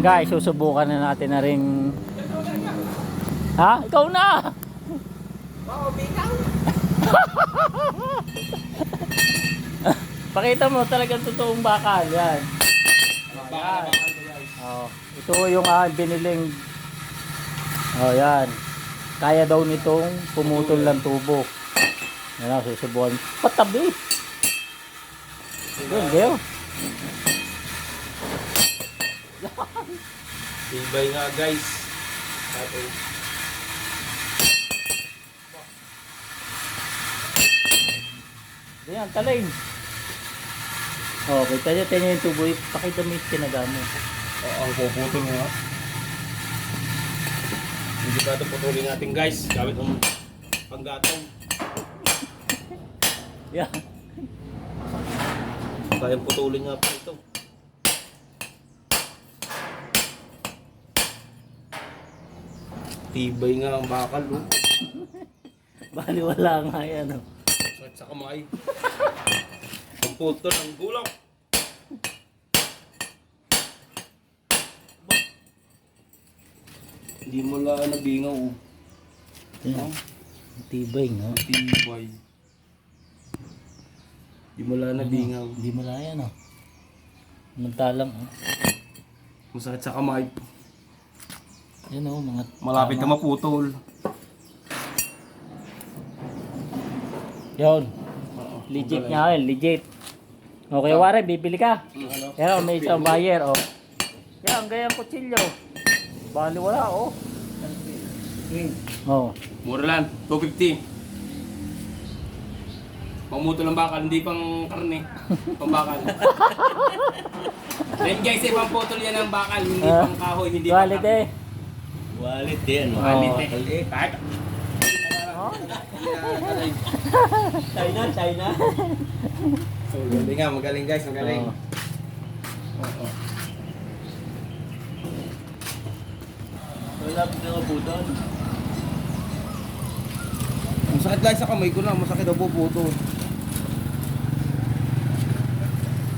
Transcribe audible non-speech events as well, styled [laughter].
guys, susubukan na natin na rin. Ha? Ikaw na! [laughs] Pakita mo talagang totoong bakal. Yan. Bakal, Oh, ito yung ah, biniling. Oh, yan. Kaya daw nitong pumutol ng tubo. Yan na, susubukan. Patabi. Yun, Leo. Tibay nga guys. Ito. Yan, taling. Oh, kita niya, tingnan yung tubo. Pakita mo yung kinagamo. Oo, ang puputol nga. Hindi ba ito putulin natin guys? Gamit ang panggatong. Yan. Kaya putulin nga pa ito. Tibay nga ang bakal, no? [laughs] Bali wala nga yan. Oh. Sakit sa kamay. ang putol ng gulong. Hindi mo lang nabingaw. oh. Yan. Tibay nga. Tibay. Hindi mo lang nabingaw. Hindi mo lang yan, oh. Mantalang, oh. Masakit sa kamay. Yan, oh, mga... Malapit na maputol. Yun. Legit nga yan, legit. Okay, wari, bibili ka. Ano? Yan, oh, may isang buyer, oh. Yan, gayang kutsilyo. Bali wala, oh. Oh. Mura lang, 250. Pamutol ng bakal, hindi pang karne. Pang bakal. [laughs] Then guys, eh, pamputol yan ng bakal, hindi Ah. pang kahoy, hindi pang Quality. Wallet din. Quality. Kahit Oh. China, China. [laughs] So, magaling nga, magaling guys, magaling. Oh. Wala pa na putol. Masakit lang sa kamay ko na, masakit po puto.